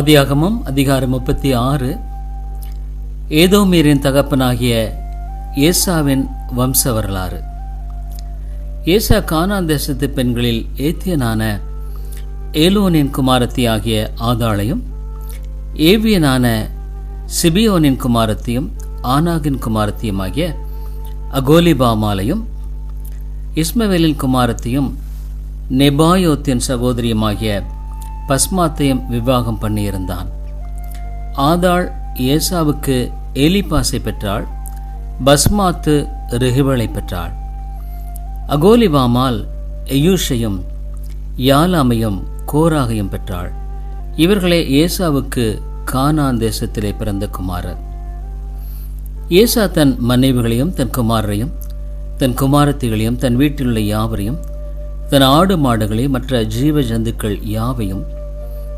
ஆதியாகமம் அதிகாரம் முப்பத்தி ஆறு. ஏதோமீரின் தகப்பனாகிய ஏசாவின் வம்ச வரலாறு ஏசா கானான் தேசத்து பெண்களில் ஏத்தியனான ஏலோனின் குமாரத்தி ஆகிய ஆதாளையும் ஏவியனான சிபியோனின் குமாரத்தியும் ஆனாகின் குமாரத்தியுமாகிய அகோலிபாமாலையும் இஸ்மவேலின் குமாரத்தையும் நெபாயோத்தின் சகோதரியுமாகிய பஸ்மாத்தையும் விவாகம் பண்ணியிருந்தான். ஆதாள் ஏசாவுக்கு எலிபாசை பெற்றாள் பஸ்மாத்து ரிகுவலை பெற்றாள். அகோலிவாமால் எயூஷையும் யாலாமையும் கோராகையும் பெற்றாள். இவர்களே ஏசாவுக்கு கானான் தேசத்திலே பிறந்த குமாரர். ஏசா தன் மனைவிகளையும் தன் குமாரரையும் தன் குமாரத்திகளையும் தன் வீட்டிலுள்ள யாவரையும் தன் ஆடு மாடுகளையும் மற்ற ஜீவ ஜந்துக்கள் யாவையும்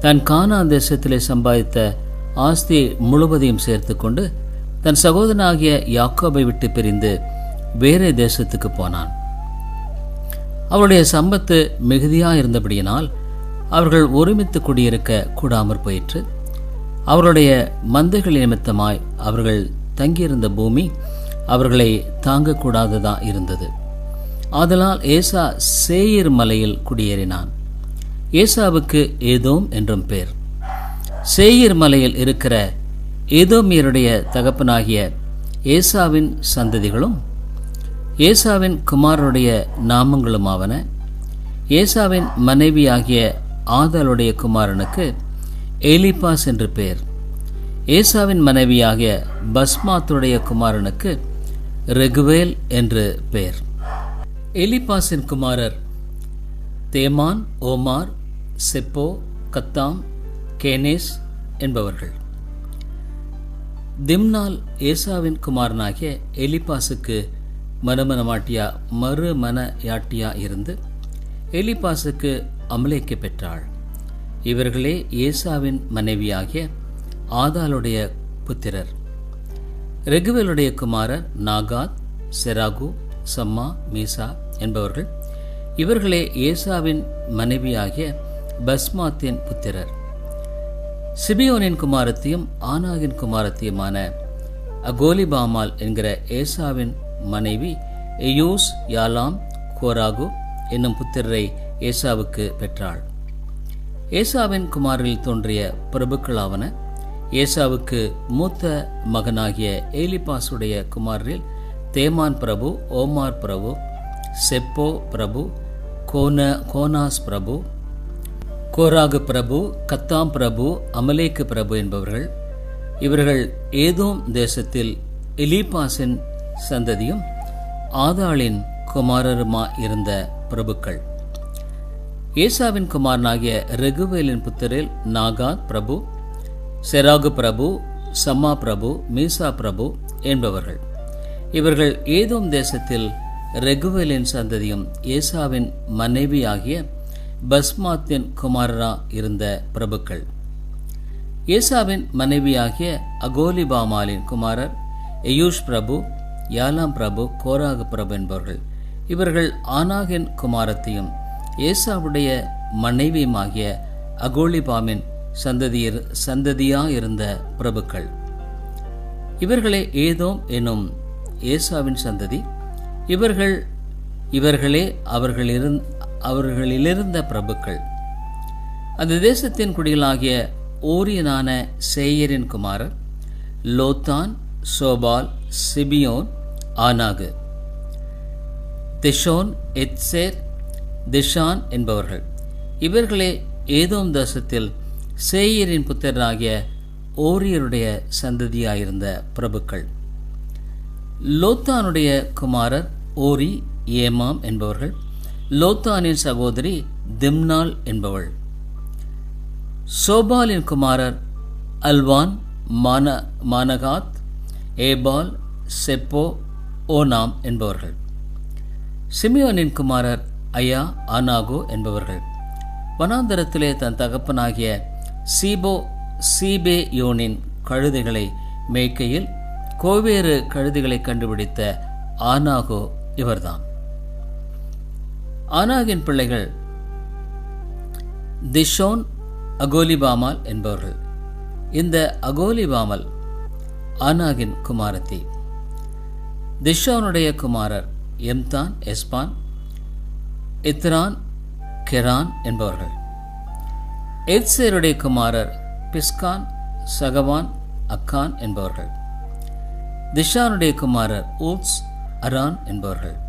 தன் கானா தேசத்திலே சம்பாதித்த ஆஸ்தி முழுவதையும் சேர்த்து கொண்டு தன் சகோதரனாகிய யாக்கோபை விட்டு பிரிந்து வேறே தேசத்துக்கு போனான். அவருடைய சம்பத்து மிகுதியாக இருந்தபடியினால் அவர்கள் ஒருமித்து குடியிருக்க கூடாமற் போயிற்று. அவருடைய மந்தைகள் நிமித்தமாய் அவர்கள் தங்கியிருந்த பூமி அவர்களை தாங்கக்கூடாததா இருந்தது. ஆதலால் ஏசா சேயிர் மலையில் குடியேறினான். ஏசாவுக்கு ஏதோம் என்றும் பேர். சேயிர் மலையில் இருக்கிற ஏதோமியருடைய தகப்பனாகிய ஏசாவின் சந்ததிகளும் ஏசாவின் குமாரருடைய நாமங்களுமாவன ஏசாவின் மனைவியாகிய ஆதலுடைய குமாரனுக்கு ஏலிபாஸ் என்று பெயர் ஏசாவின் மனைவியாகிய பஸ்மாத்துடைய குமாரனுக்கு ரெகுவேல் என்று பெயர் எலிபாஸின் குமாரர் தேமான் ஓமார் செப்போ கத்தாம் கேனேஸ் என்பவர்கள். திம்னால் ஏசாவின் குமாரனாகிய எலிபாஸுக்கு மறுமணமாட்டியா மறுமண யாட்டியா இருந்து எலிபாஸுக்கு அமலேக்கு பெற்றாள். இவர்களே ஏசாவின் மனைவியாகிய ஆதாளுடைய புத்திரர். ரெகுவேலுடைய குமாரர் நாகாத் செராகு சம்மா மீசா என்பவர்கள். இவர்களே ஏசாவின் மனைவியாகிய பஸ்மாத்தின் புத்திரர். சிபியோனின் குமாரத்தையும் ஆனாகின் குமாரத்தையுமான அகோலிபாமால் என்கிற ஏசாவின் மனைவி எயூஸ் யாலாம் கோராகு என்னும் புத்திரரை ஏசாவுக்கு பெற்றாள். ஏசாவின் குமாரில் தோன்றிய பிரபுக்களாவன ஏசாவுக்கு மூத்த மகனாகிய ஏலிபாசுடைய குமாரில் தேமான் பிரபு ஓமார் பிரபு செப்போ பிரபு கோன கோனாஸ் பிரபு கோராகு பிரபு கத்தாம் பிரபு அமலேக்கு பிரபு என்பவர்கள் இவர்கள் ஏதோம் தேசத்தில் எலிபாஸின் சந்ததியும் ஆதாளின் குமாரருமா இருந்த பிரபுக்கள். ஏசாவின் குமாரனாகிய ரெகுவேலின் புத்தரில் நாகாத் பிரபு செராகு பிரபு சம்மா பிரபு மீசா பிரபு என்பவர்கள். இவர்கள் ஏதோம் தேசத்தில் ரெகுவேலின் சந்ததியும் ஏசாவின் மனைவியாகிய பஸ்மாத்தின் குமாரரா இருந்த பிரபுக்கள். ஏசாவின் மனைவியாகிய அகோலிபாமாலின் குமாரர் எயூஷ் பிரபு யாலாம் பிரபு கோராக பிரபு என்பவர்கள். இவர்கள் ஆனாகின் குமாரத்தையும் ஏசாவுடைய மனைவியுமாகிய அகோலிபாமின் சந்ததியர் சந்ததியாயிருந்த பிரபுக்கள். இவர்களே ஏதோம் எனும் ஏசாவின் சந்ததி. இவர்கள் இவர்களே அவர்களிருந் அவர்களிலிருந்த பிரபுக்கள். அந்த தேசத்தின் குடிகளாகிய ஓரியனான சேயரின் குமாரர் லோத்தான் சோபால் சிபியோன் ஆனாகு. திஷோன் எத்சேர் திஷான் என்பவர்கள். இவர்களே ஏதோம் தேசத்தில் சேயரின் புத்தராகிய ஓரியருடைய சந்ததியாயிருந்த பிரபுக்கள். லோத்தானுடைய குமாரர் ஓரி ஏமாம் என்பவர்கள். லோத்தானின் சகோதரி திம்னால் என்பவள். சோபாலின் குமாரர் அல்வான் மான மானகாத் ஏபால் செப்போ ஓனாம் என்பவர்கள். சிமியோனின் குமாரர் ஐயா ஆனாகோ என்பவர்கள். வனாந்தரத்திலே தன் தகப்பனாகிய சீபோ சீபே யோனின் கழுதைகளை மேய்க்கையில் கோவேறு கழுதைகளை கண்டுபிடித்த ஆனாகோ இவர்தான். ஆனாகின் பிள்ளைகள் திஷோன் அகோலிபாமால் என்பவர்கள். இந்த அகோலிபாமல் ஆனாகின் குமாரத்தி. திஷோனுடைய குமாரர் எம்தான் எஸ்பான் இத்ரான் கெரான் என்பவர்கள். எத்சேருடைய குமாரர் பிஸ்கான் சகவான் அக்கான் என்பவர்கள். திஷானுடைய குமாரர் ஊட்ஸ் அரான் என்பவர்கள்.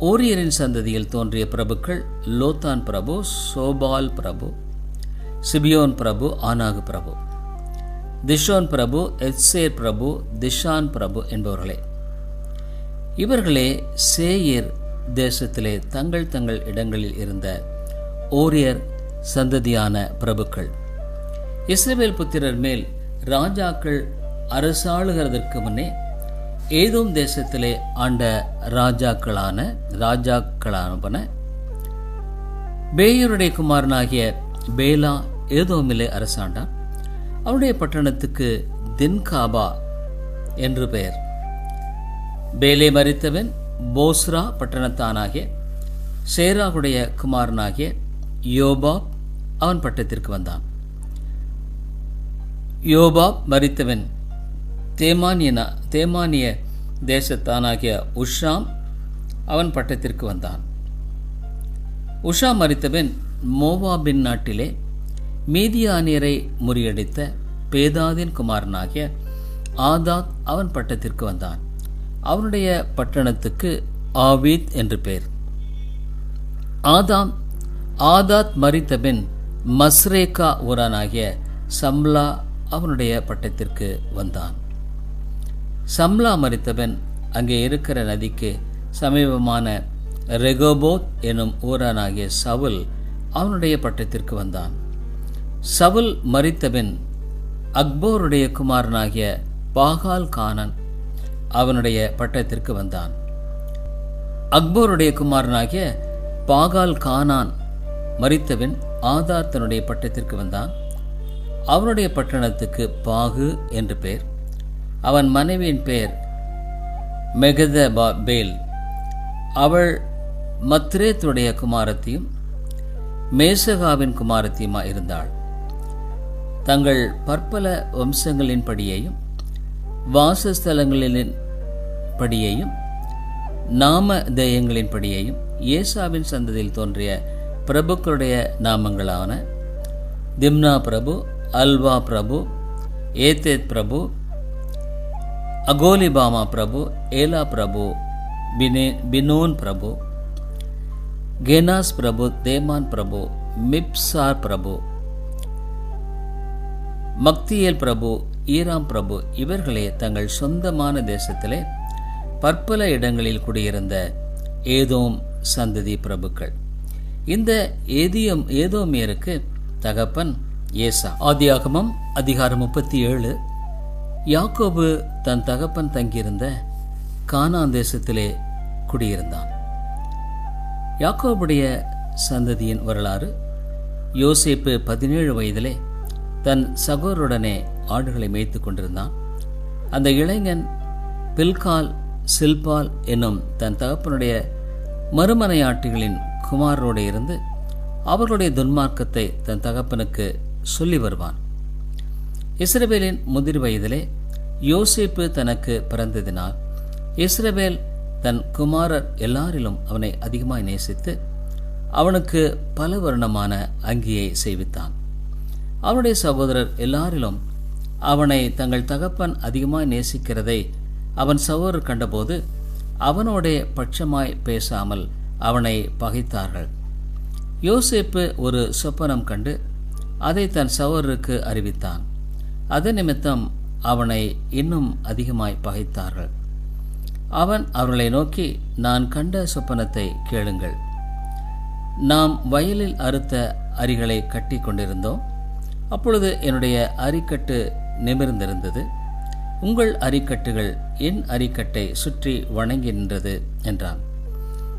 ஓரியரின் சந்ததியில் தோன்றிய பிரபுக்கள் லோத்தான் பிரபு சோபால் பிரபு சிபியோன் பிரபு ஆனாகு பிரபு. திஷோன் பிரபு எத்சேர் பிரபு திஷான் பிரபு என்பவர்களே. இவர்களே சேயர் தேசத்திலே தங்கள் தங்கள் இடங்களில் இருந்த ஓரியர் சந்ததியான பிரபுக்கள். இஸ்ரேல் புத்திரர் மேல் ராஜாக்கள் அரசாளுகிறதற்கு முன்னே ஏதோம் தேசத்திலே ஆண்ட ராஜாக்களான ராஜாக்களான பேயருடைய குமாரனாகிய பேலா ஏதோமிலே அரசாண்டான். அவனுடைய பட்டணத்துக்கு தின்காபா என்று பெயர். பேலே மறித்தவன் போஸ்ரா பட்டணத்தானாகிய சேராவுடைய குமாரனாகிய யோபாப் அவன் பட்டத்திற்கு வந்தான். யோபாப் மறித்தவன் தேமானியன தேமானிய தேசத்தானாகிய உஷாம் அவன் பட்டத்திற்கு வந்தான். உஷா மறித்தபின் மோவாபின் நாட்டிலே மீதியானியரை முறியடித்த பேதாதின் குமாரனாகிய ஆதாத் அவன் பட்டத்திற்கு வந்தான். அவனுடைய பட்டணத்துக்கு ஆவீத் என்று பெயர். ஆதாம் ஆதாத் மறித்தபின் மஸ்ரேகா ஊரானாகிய சம்லா அவனுடைய பட்டத்திற்கு வந்தான். சம்லா மறித்தவன் அங்கே இருக்கிற நதிக்கு சமீபமான ரெகோபோத் எனும் ஊரானாகிய சவுல் அவனுடைய பட்டத்திற்கு வந்தான். சவுல் மறித்தபின் அக்போருடைய குமாரனாகிய பாகால் கானன் அவனுடைய பட்டத்திற்கு வந்தான். அக்போருடைய குமாரனாகிய பாகால் கானான் மறித்தபின் ஆதார் தன்னுடைய பட்டத்திற்கு வந்தான். அவனுடைய பட்டணத்துக்கு பாகு என்று பெயர். அவன் மனைவியின் பெயர் மெகத பேல் அவள் மத்ரேத்துடைய குமாரத்தியும் மேசகாவின் குமாரத்தியுமா இருந்தாள். தங்கள் பற்பல வம்சங்களின் படியையும் வாசஸ்தலங்களின் படியையும் நாம தேயங்களின் படியையும் ஏசாவின் சந்ததியில் தோன்றிய பிரபுக்களுடைய நாமங்களான திம்னா பிரபு அல்வா பிரபு ஏத்தேத் பிரபு அகோலிபாமா பிரபு ஏலா பிரபு பினே பினோன் பிரபு கெனாஸ் பிரபு தேமான் பிரபு மிப்சார் பிரபு மக்தியேல் பிரபு ஈராம் பிரபு இவர்களே தங்கள் சொந்தமான தேசத்திலே பற்பல இடங்களில் குடியிருந்த ஏதோம் சந்ததி பிரபுக்கள். இந்த ஏதியம் ஏதோமியருக்கு தகப்பன் ஏசா. ஆதியாகமம் அதிகாரம் முப்பத்தி ஏழு. யாக்கோபு தன் தகப்பன் தங்கியிருந்த கானான் தேசத்திலே குடியிருந்தான். யாக்கோபுடைய சந்ததியின் வரலாறு யோசேப்பு பதினேழு வயதிலே தன் சகோதருடனே ஆடுகளை மேய்த்து கொண்டிருந்தான். அந்த இளைஞன் பில்கால் சில்பால் என்னும் தன் தகப்பனுடைய மறுமனையாட்டிகளின் குமாரோடு இருந்து அவர்களுடைய துன்மார்க்கத்தை தன் தகப்பனுக்கு சொல்லி வருவான். இஸ்ரவேலின் முதிர் வயதிலே யோசிப்பு தனக்கு பிறந்ததினால் இஸ்ரவேல் தன் குமாரர் எல்லாரிலும் அவனை அதிகமாய் நேசித்து அவனுக்கு பல வருணமான அங்கியை செய்வித்தான். அவனுடைய சகோதரர் எல்லாரிலும் அவனை தங்கள் தகப்பன் அதிகமாய் நேசிக்கிறதை அவன் சகோதரர் கண்டபோது அவனோடைய பட்சமாய் பேசாமல் அவனை பகைத்தார்கள். யோசேப்பு ஒரு சொப்பனம் கண்டு அதை தன் சகோதரருக்கு அறிவித்தான். அது நிமித்தம் அவனை இன்னும் அதிகமாய் பகைத்தார்கள். அவன் அவர்களை நோக்கி நான் கண்ட சொப்பனத்தை கேளுங்கள். நாம் வயலில் அறுத்த அரிகளை கட்டி கொண்டிருந்தோம். அப்பொழுது என்னுடைய அரிக்கட்டு நிமிர்ந்திருந்தது. உங்கள் அரிக்கட்டுகள் என் அரிக்கட்டை சுற்றி வணங்கி நின்றது என்றான்.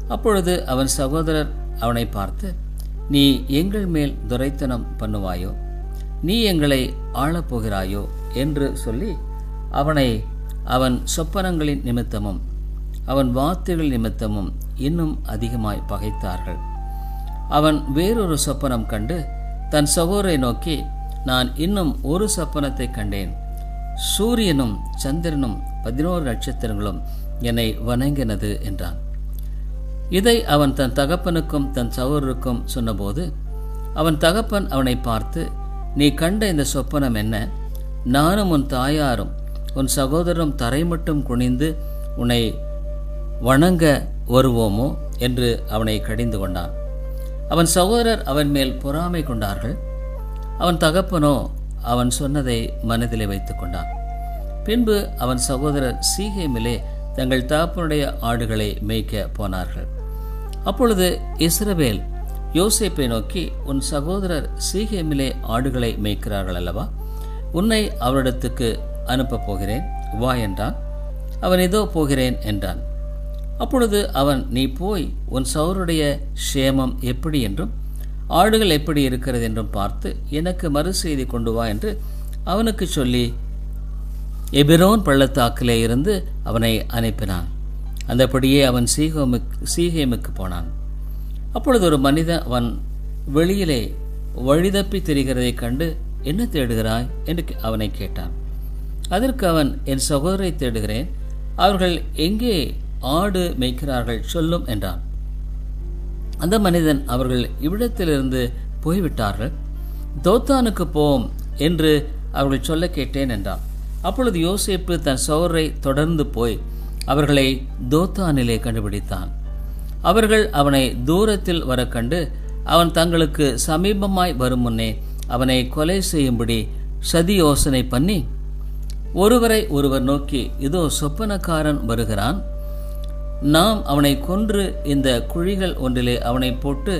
அப்பொழுது அவன் சகோதரர் அவனை பார்த்து நீ எங்கள் மேல் துரைத்தனம் பண்ணுவாயோ? நீ எங்களை ஆளப்போகிறாயோ என்று சொல்லி அவனை அவன் சொப்பனங்களின் நிமித்தமும் அவன் வார்த்தைகள் நிமித்தமும் இன்னும் அதிகமாய் பகைத்தார்கள். அவன் வேறொரு சொப்பனம் கண்டு தன் சகோரை நோக்கி நான் இன்னும் ஒரு சொப்பனத்தை கண்டேன். சூரியனும் சந்திரனும் பதினோரு நட்சத்திரங்களும் என்னை வணங்கினது என்றான். இதை அவன் தன் தகப்பனுக்கும் தன் சகோதருக்கும் சொன்னபோது அவன் தகப்பன் அவனை பார்த்து நீ கண்ட இந்த சொப்பனம் என்ன? நானும் உன் தாயாரும் உன் சகோதரரும் தரை மட்டும் குனிந்து உன்னை வணங்க வருவோமோ? என்று அவனை கடிந்து கொண்டான். அவன் சகோதரர் அவன் மேல் பொறாமை கொண்டார்கள். அவன் தகப்பனோ அவன் சொன்னதை மனதிலே வைத்துக் கொண்டான். பின்பு அவன் சகோதரர் சீகேமிலே தங்கள் தகப்பனுடைய ஆடுகளை மேய்க்க போனார்கள். அப்பொழுது இஸ்ரவேல் யோசேப்பை நோக்கி உன் சகோதரர் சீகேமிலே ஆடுகளை மேய்க்கிறார்கள் அல்லவா? உன்னை அவரிடத்துக்கு அனுப்பப் போகிறேன். வா என்றான். அவன் இதோ போகிறேன் என்றான். அப்பொழுது அவன் நீ போய் உன் சௌருடைய க்ஷேமம் எப்படி என்றும் ஆடுகள் எப்படி இருக்கிறது என்றும் பார்த்து எனக்கு மறு செய்தி கொண்டு வா என்று அவனுக்கு சொல்லி எபிரோன் பள்ளத்தாக்கிலே இருந்து அவனை அனுப்பினான். அந்தபடியே அவன் சீகோமுக்கு சீகேமுக்கு போனான். அப்பொழுது ஒரு மனிதன் அவன் வெளியிலே வழிதப்பி தெரிகிறதைக் கண்டு என்ன தேடுகிறாய்? என்று அவனை கேட்டான். அதற்கு அவன் என் சகோதரை தேடுகிறேன். அவர்கள் எங்கே ஆடு மேய்க்கிறார்கள் சொல்லும் என்றான். அந்த மனிதன் அவர்கள் இவ்விடத்திலிருந்து போய்விட்டார்கள். தோத்தானுக்கு போம் என்று அவர்கள் சொல்ல கேட்டேன் என்றான். அப்பொழுது யோசேப்பு தன் சோரை தொடர்ந்து போய் அவர்களை தோத்தானிலே கண்டுபிடித்தான். அவர்கள் அவனை தூரத்தில் வர கண்டு அவன் தங்களுக்கு சமீபமாய் வரும் முன்னே அவனை கொலை செய்யும்படி சதி யோசனை பண்ணி ஒருவரை ஒருவர் நோக்கி இதோ சொப்பனக்காரன் வருகிறான். நாம் அவனை கொன்று இந்த குழிகள் ஒன்றிலே அவனை போட்டு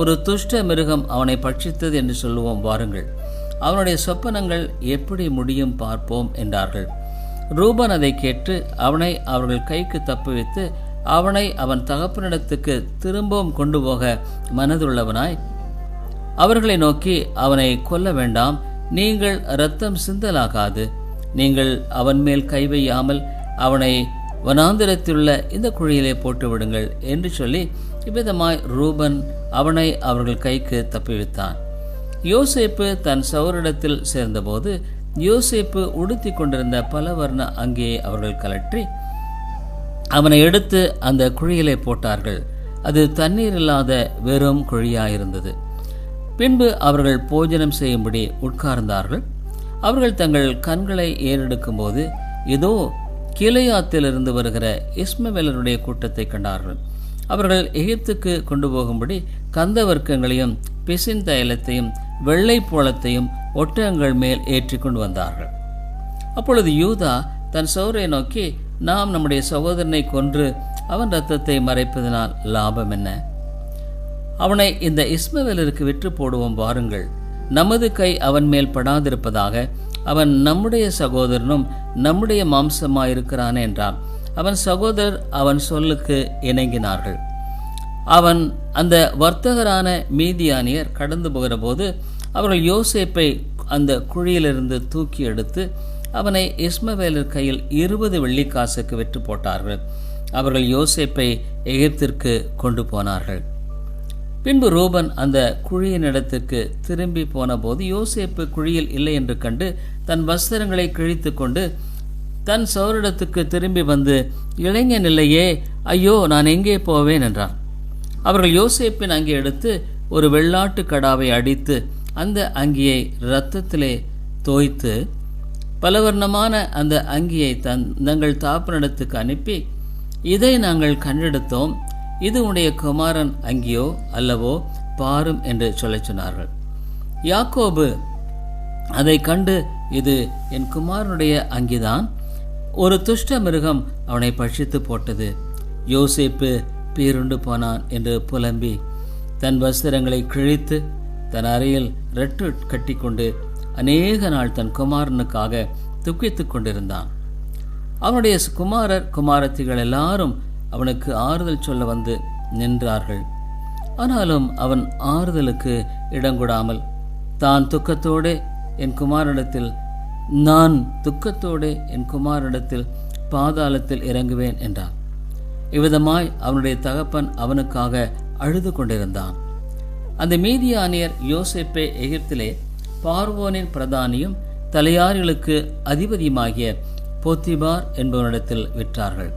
ஒரு துஷ்ட மிருகம் அவனை பட்சித்தது என்று சொல்லுவோம் வாருங்கள். அவனுடைய சொப்பனங்கள் எப்படி முடியும் பார்ப்போம் என்றார்கள். ரூபன் அதை கேட்டு அவனை அவர்கள் கைக்கு தப்புவித்து அவனை அவன் தகப்பனிடத்துக்கு திரும்பவும் கொண்டு போக மனதுள்ளவனாய் அவர்களை நோக்கி அவனை கொல்ல வேண்டாம் நீங்கள் இரத்தம் சிந்தலாகாது நீங்கள் அவன் மேல் கை வையாமல் அவனை வனாந்திரத்திலுள்ள இந்த குழியிலே போட்டு விடுங்கள் என்று சொல்லி இவ்விதமாய் ரூபன் அவனை அவர்கள் கைக்கு தப்பிவித்தான். யோசேப்பு தன் சௌரிடத்தில் சேர்ந்தபோது யோசேப்பு உடுத்தி கொண்டிருந்த பல வர்ண அங்கேயே அவர்கள் கலற்றி அவனை எடுத்து அந்த குழியிலே போட்டார்கள். அது தண்ணீர் இல்லாத வெறும் குழியாயிருந்தது. பின்பு அவர்கள் போஜனம் செய்யும்படி உட்கார்ந்தார்கள். அவர்கள் தங்கள் கண்களை ஏறெடுக்கும்போது ஏதோ கிளையாத்திலிருந்து வருகிற இஸ்மவேலருடைய கூட்டத்தை கண்டார்கள். அவர்கள் எகிப்துக்கு கொண்டு போகும்படி கந்த வர்க்கங்களையும் பிசின் தைலத்தையும் வெள்ளை போலத்தையும் ஒட்டகங்கள் மேல் ஏற்றி கொண்டு வந்தார்கள். அப்பொழுது யூதா தன் சௌரை நோக்கி நாம் நம்முடைய சகோதரனை கொன்று அவன் இரத்தத்தை மறைப்பதனால் லாபம் என்ன? அவனை இந்த இஸ்மவேலருக்கு விற்று போடுவோம் வாருங்கள். நமது கை அவன் மேல் படாதிருப்பதாக அவன் நம்முடைய சகோதரனும் நம்முடைய மாம்சமாயிருக்கிறான் என்றான். அவன் சகோதரர் அவன் சொல்லுக்கு இணங்கினார்கள். அவன் அந்த வர்த்தகரான மீதியானியர் கடந்து போகிறபோது அவர்கள் யோசேப்பை அந்த குழியிலிருந்து தூக்கி எடுத்து அவனை இஸ்மவேலர் கையில் இருபது வெள்ளிக்காசுக்கு விற்று போட்டார்கள். அவர்கள் யோசேப்பை எகிப்திற்கு கொண்டு போனார்கள். பின்பு ரூபன் அந்த குழியின் இடத்துக்கு திரும்பி போனபோது யோசேப்பு குழியில் இல்லை என்று கண்டு தன் வஸ்திரங்களை கிழித்து கொண்டு தன் சௌரிடத்துக்கு திரும்பி வந்து இளைஞன் இல்லையே ஐயோ நான் எங்கே போவேன்? என்றான். அவர்கள் யோசேப்பின் அங்கே எடுத்து ஒரு வெள்ளாட்டு கடாவை அடித்து அந்த அங்கியை இரத்தத்திலே தோய்த்து பலவர்ணமான அந்த அங்கியை தன் தங்கள் தாப்பனிடத்துக்கு அனுப்பி இதை நாங்கள் கண்டெடுத்தோம். இது உடைய குமாரன் அங்கியோ அல்லவோ பாரும் என்று சொல்லச் சொன்னார்கள். யாக்கோபு அதை கண்டு இது என் குமாரனுடைய அங்கிதான். ஒரு துஷ்ட மிருகம் அவனை பட்சித்து போட்டது. யோசிப்பு பீருண்டு போனான் என்று புலம்பி தன் வஸ்திரங்களை கிழித்து தன் அறையில் ரெட்டு கட்டிக்கொண்டு அநேக நாள் தன் குமாரனுக்காக துக்கித்துக் கொண்டிருந்தான். அவனுடைய குமாரர் குமாரத்திகள் எல்லாரும் அவனுக்கு ஆறுதல் சொல்ல வந்து நின்றார்கள். ஆனாலும் அவன் ஆறுதலுக்கு இடங்கொடாமல் தான் துக்கத்தோடு என் குமாரிடத்தில் நான் துக்கத்தோடு என் குமாரிடத்தில் பாதாளத்தில் இறங்குவேன் என்றான். இவ்விதமாய் அவனுடைய தகப்பன் அவனுக்காக அழுது கொண்டிருந்தான். அந்த மீதியானியர் யோசிப்பே எகிப்திலே பார்வோனின் பிரதானியும் தலையாரிகளுக்கு அதிபதியுமாகிய போத்திபார் என்பவனிடத்தில் விற்றார்கள்.